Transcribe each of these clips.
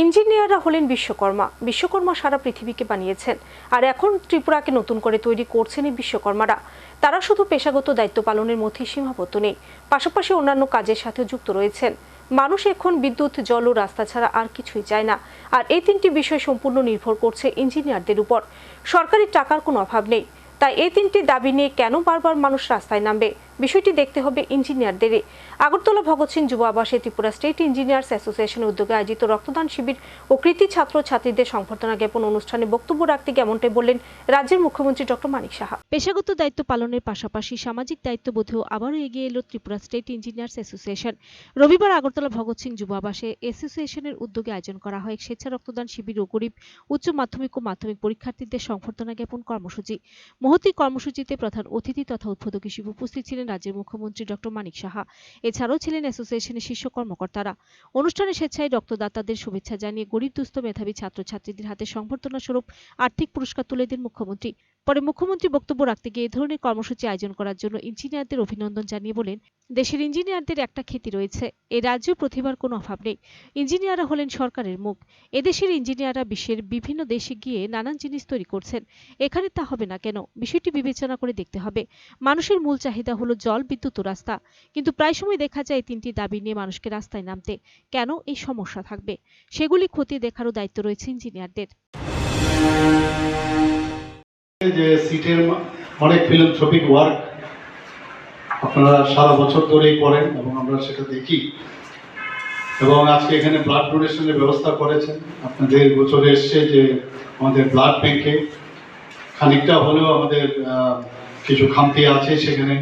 ইঞ্জিনিয়াররা হলেন বিশ্বকর্মা। বিশ্বকর্মা সারা পৃথিবীকে বানিয়েছেন। আর এখন ত্রিপুরাকে নতুন করে তৈরি করছেন এই বিশ্বকর্মারা। তারা শুধু পেশাগত দায়িত্ব পালনের মধ্যে সীমাবদ্ধ নেই, পাশাপাশি অন্যান্য কাজের সাথে যুক্ত রয়েছেন। মানুষ এখন বিদ্যুৎ, জল ও রাস্তা ছাড়া আর কিছুই চায় না। আর এই তিনটি বিষয় সম্পূর্ণ নির্ভর করছে ইঞ্জিনিয়ারদের উপর। সরকারি টাকার কোনো অভাব নেই। তাই এই তিনটি দাবি নিয়ে কেন বারবার মানুষ রাস্তায় নামবে? বিষয়টি দেখতে হবে ইঞ্জিনিয়ারদেরই। আগরতলা ভগৎ সিং যুব আবাসে ত্রিপুরা স্টেট ইঞ্জিনিয়ার্স অ্যাসোসিয়েশনের উদ্যোগে আয়োজিত রক্তদান শিবির ও কৃতি ছাত্র ছাত্রীদের সংবর্ধনা জ্ঞাপন অনুষ্ঠানে বক্তব্য রাখতে এমনটাই বললেন রাজ্যের মুখ্যমন্ত্রী ডক্টর মানিক সাহা। পেশাগত দায়িত্ব পালনের পাশাপাশি সামাজিক দায়িত্ববোধেও আবারও এগিয়ে এলো ত্রিপুরা স্টেট ইঞ্জিনিয়ার্স অ্যাসোসিয়েশন। রবিবার আগরতলা ভগৎ সিং যুব আবাসে অ্যাসোসিয়েশনের উদ্যোগে আয়োজন করা হয় স্বেচ্ছা রক্তদান শিবির ও গরিব, উচ্চ মাধ্যমিক ও মাধ্যমিক পরীক্ষার্থীদের সংবর্ধনা জ্ঞাপন কর্মসূচি। মহতি কর্মসূচিতে প্রধান অতিথি তথা উদ্বোধক হিসেবে উপস্থিত ছিলেন রাজ্যের মুখ্যমন্ত্রী ডক্টর মানিক সাহা। এছাড়াও ছিলেন অ্যাসোসিয়েশনের শীর্ষ কর্মকর্তারা। অনুষ্ঠানে স্বেচ্ছায় রক্তদাতাদের শুভেচ্ছা জানিয়ে গরিব, দুস্থ মেধাবী ছাত্রছাত্রীদের হাতে সংবর্ধনা স্বরূপ আর্থিক পুরস্কার তুলে দেন মুখ্যমন্ত্রী। পরে মুখ্যমন্ত্রী বক্তব্য রাখতে গিয়ে এ ধরনের কর্মসূচি আয়োজন করার জন্য ইঞ্জিনিয়ারদের অভিনন্দন জানিয়ে বলেন দেশের ইঞ্জিনিয়ারদের একটা খ্যাতি রয়েছে। এ রাজ্যে প্রতিভার কোনো অভাব নেই। ইঞ্জিনিয়াররা হলেন সরকারের মুখ। এদেশের ইঞ্জিনিয়াররা বিশ্বের বিভিন্ন দেশে গিয়ে নানান জিনিস তৈরি করছেন। এখানে তা হবে না কেন? বিষয়টি বিবেচনা করে দেখতে হবে। মানুষের মূল চাহিদা হলো জল বিদ্যুৎ ও রাস্তা। কিন্তু প্রায় সময় দেখা যায় তিনটি দাবি নিয়ে মানুষকে রাস্তায় নামতে। কেন এই সমস্যা থাকবে? সেগুলি খতিয়ে দেখারও দায়িত্ব রয়েছে ইঞ্জিনিয়ারদের। যে সিটের অনেক ফিলান্থ্রপিক ওয়ার্ক আপনারা সারা বছর ধরেই করেন এবং আমরা সেটা দেখি। এবং আজকে এখানে ব্লাড ডোনেশনের ব্যবস্থা করেছেন। আপনাদের গোচরে এসছে যে আমাদের ব্লাড ব্যাংকে খানিকটা হলেও আমাদের কিছু খামতি আছে সেখানে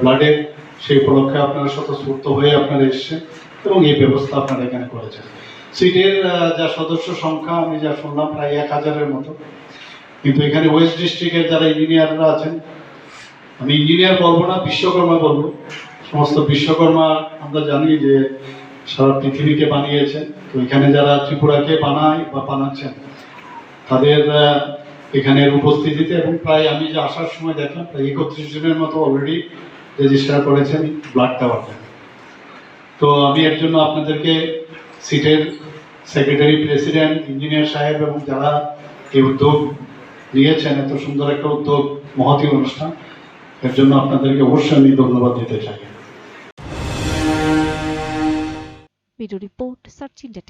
ব্লাডের সেই উপলক্ষে আপনারা স্বতঃস্ফূর্ত হয়ে আপনারা এসছেন এবং এই ব্যবস্থা আপনারা এখানে করেছেন। সিটের যা সদস্য সংখ্যা, আমি যা শুনলাম প্রায় এক হাজারের মতো। কিন্তু এখানে ওয়েস্ট ডিস্ট্রিক্টের যারা ইঞ্জিনিয়াররা আছেন আমি ইঞ্জিনিয়ার বলব না, বিশ্বকর্মা বলব। সমস্ত বিশ্বকর্মা আমরা জানি যে সারা পৃথিবীকে বানিয়েছেন। তো এখানে যারা ত্রিপুরাকে বানায় বা বানাচ্ছেন, তাদের এখানের উপস্থিতিতে এবং প্রায় আমি যে আসার সময় দেখলাম, প্রায় একত্রিশ জনের মতো অলরেডি রেজিস্টার করেছেন ব্লাড দেওয়ার তো। আমি এর জন্য আপনাদেরকে সিটের সেক্রেটারি প্রেসিডেন্ট ইঞ্জিনিয়ার সাহেব এবং যারা এই উদ্যোগ নিয়েছেন, এত সুন্দর একটা উদ্যোগ, মহতি অনুষ্ঠান এর জন্য আপনাদেরকে অবশ্যই আমি ধন্যবাদ দিতে চাই। Video report search India